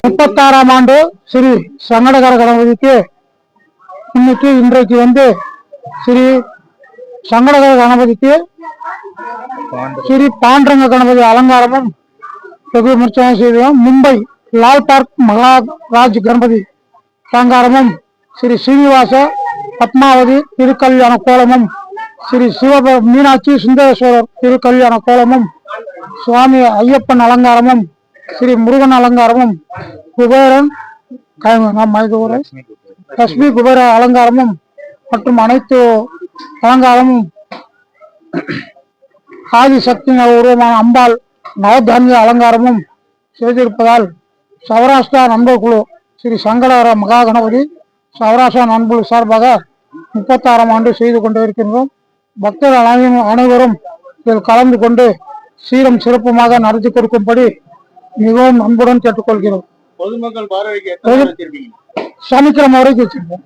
முப்பத்தாறாம் ஆண்டு ஸ்ரீ சங்கடகர கணபதிக்கு இன்னைக்கு இன்றைக்கு வந்து ஸ்ரீ சங்கடகர கணபதிக்கு ஸ்ரீ பாண்டரங்க கணபதி அலங்காரமும் வெகு விமர்சனம் செய்தோம். மும்பை லால் பார்க் மகாராஜ் கணபதி அலங்காரமும் ஸ்ரீ ஸ்ரீனிவாச பத்மாவதி திருக்கல்யாண கோலமும் ஸ்ரீ சிவப மீனாட்சி சுந்தரேஸ்வரர் திருக்கல்யாண கோலமும் சுவாமி ஐயப்பன் அலங்காரமும் ஸ்ரீ முருகன் அலங்காரமும் குபேரன் க- லட்சுமி குபேர அலங்காரமும் மற்றும் அனைத்து அலங்காரமும் ஆதிசக்தி உருவமான அம்பாள் நவதானிய அலங்காரமும் செய்திருப்பதால் சௌராஷ்டிரா நண்பர் குழு ஸ்ரீ சங்கடகர மகா கணபதி சௌராஷ்டிரா நண்புழு சார்பாக முப்பத்தாறாம் ஆண்டு செய்து கொண்டு இருக்கின்றோம் பக்தர்கள் அனைவரும் இதில் கலந்து கொண்டு சீரம் சிறப்புமாக நடத்தி கொடுக்கும்படி மிகவும் அன்புடன் கேட்டுக்கொள்கிறோம். பொதுமக்கள் பார்வைக்கு சனிக்கிழமை வரைக்கும் வச்சிருக்கோம்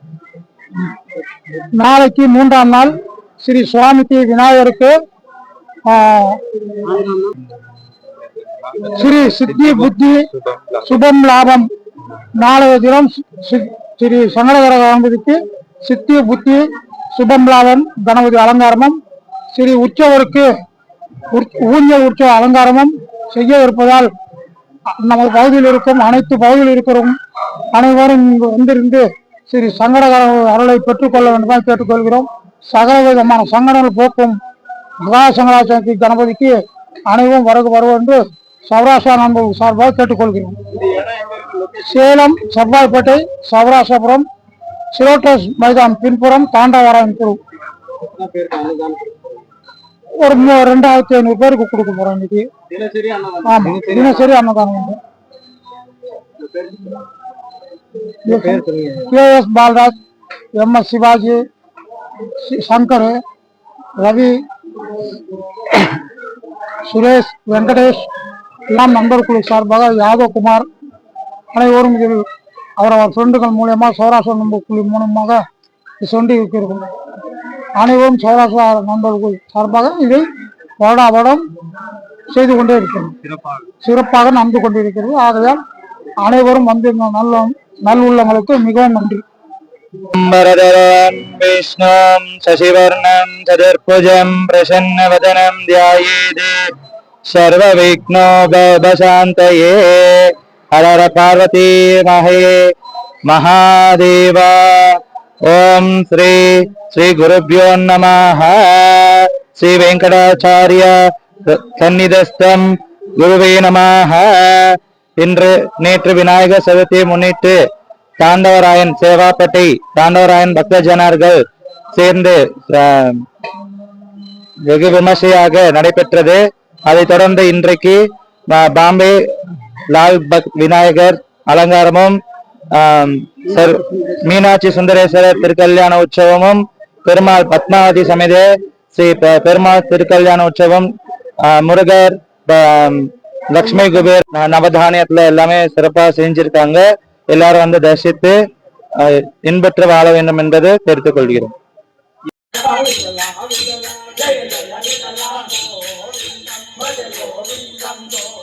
நாளைக்கு மூன்றாம் நாள் ஸ்ரீ சுவாமிக்கு விநாயகருக்கு ஸ்ரீ சித்தி புத்தி சுபம் லாபம். நாளைய தினம் ஸ்ரீ சங்கடகர கணபதிக்கு சித்தி புத்தி சுபம் லாபம் கணபதி அலங்காரமும் ஸ்ரீ உற்சவருக்கு உற்- ஊஞ்சல் உற்சவ அலங்காரமும் செய்ய இருப்பதால் நமது பகுதியில் இருக்கும் அனைத்து பகுதியில் இருக்கிறோம். அனைவரும் இங்கு வந்திருந்து ஸ்ரீ சங்கடகர அருளை பெற்றுக்கொள்ள வேண்டுமா கேட்டுக்கொள்கிறோம். சகல விதமான சங்கடங்கள் போக்கும் மகா கணபதிக்கு அனைவரும் வருக வருவோம் என்று சௌராஷ்டிரா நண்பர்கள் சார்பாக கேட்டுக்கொள்கிறோம். சேலம் செவ்வாய்ப்பேட்டை சௌராஷ்டிரபுரம் சிரோட்டஸ் மைதான் பின்புறம் தாண்டவராயன் குழு ஒரு ரெண்டாயிரத்தி ஐநூறு பேருக்கு கொடுக்க போறோம் இன்னைக்கு. ஆமா தினசரி அன்னதானம். K S Balraj M S Sivaji Shankar Ravi Suresh Venkatesh எல்லாம் நண்பர் குழு சார்பாக யாதவ் குமார் அனைவரும் இதில் ஃப்ரெண்டுகள் மூலியமா சௌராஷ்டிரா நண்பர் குழு மூலமாக சொல்லி இருக்கிறோம். அனைவரும் சௌராஷ்டிரா நண்பர்கள் சார்பாக இதை வருடா செய்து கொண்டே இருக்கிறோம். சிறப்பாக நடந்து கொண்டிருக்கிறது. ஆகையால் அனைவரும் வந்திருந்த நல்ல நல்லுள்ளங்களுக்கு மிகவும் நன்றி. விஷ்ணும் சசிவர்ணம் சதுர்புஜம் பிரசன்ன வதனம் தியாயேதே. சர்வ விக்னோபாந்தயே ஹரர பார்வதி மகே மகாதேவா. ஓம் ஸ்ரீ ஸ்ரீ గురుభ్యో నమ శ్రీ వెంకటాచార్య சந்நிதஸ்தம் குருவே நமாக இன்று நேற்று விநாயகர் சதுர்த்தியை முன்னிட்டு தாண்டவராயன் சேவாப்பட்டை தாண்டவராயன் பக்தஜனார்கள் சேர்ந்து வெகு விமர்சையாக நடைபெற்றது. அதைத் தொடர்ந்து இன்றைக்கு பாம்பே லால் பக் விநாயகர் அலங்காரமும் மீனாட்சி சுந்தரேஸ்வரர் திருக்கல்யாண உற்சவமும் பெருமாள் பத்மாவதி சமேத ஸ்ரீ பெருமாள் திருக்கல்யாண உற்சவம் ஆஹ், முருகர் லக்ஷ்மி குபேர் நவதானியத்துல எல்லாமே சிறப்பா செஞ்சிருக்காங்க. எல்லாரும் வந்து தரிசித்து ஆஹ், இன்பற்று வாழ வேண்டும் என்பது தெரிவித்துக் கொள்கிறோம்.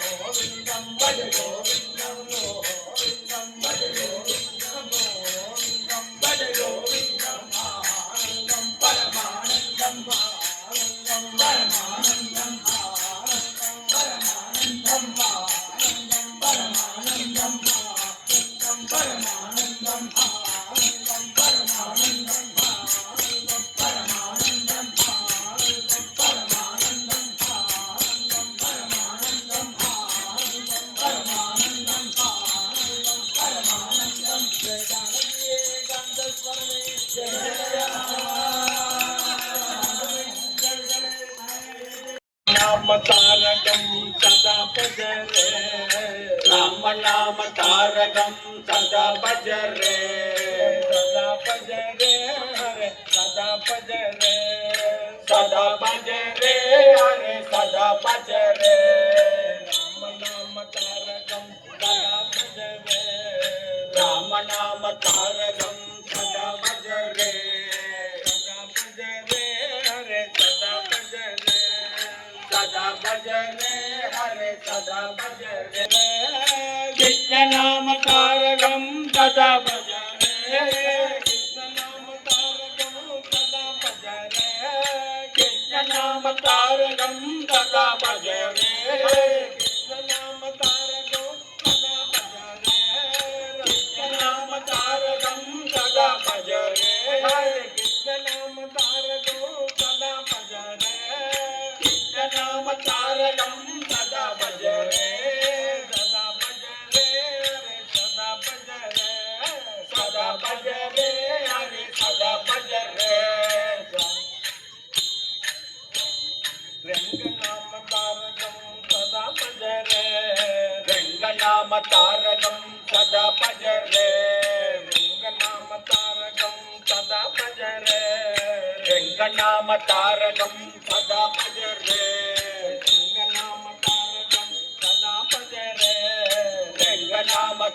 ராம தாரகம் சதா பஜரே ராம நாம தாரகம் சதா பஜரே சதா பஜரே ஹரே சதா பஜரே சதா பஜரே ஹரே சதா பஜரே सदा भजरे हरे सदा भजरे कृष्णनाम तारकं सदा भज रे कृष्णनाम तारकं सदा भज रे कृष्णनाम तारकं सदा भज రంగనామ తారకం సదా పజరే రంగనామ తారకం సదా పజరే రంగనామ తారకం సదా పజరే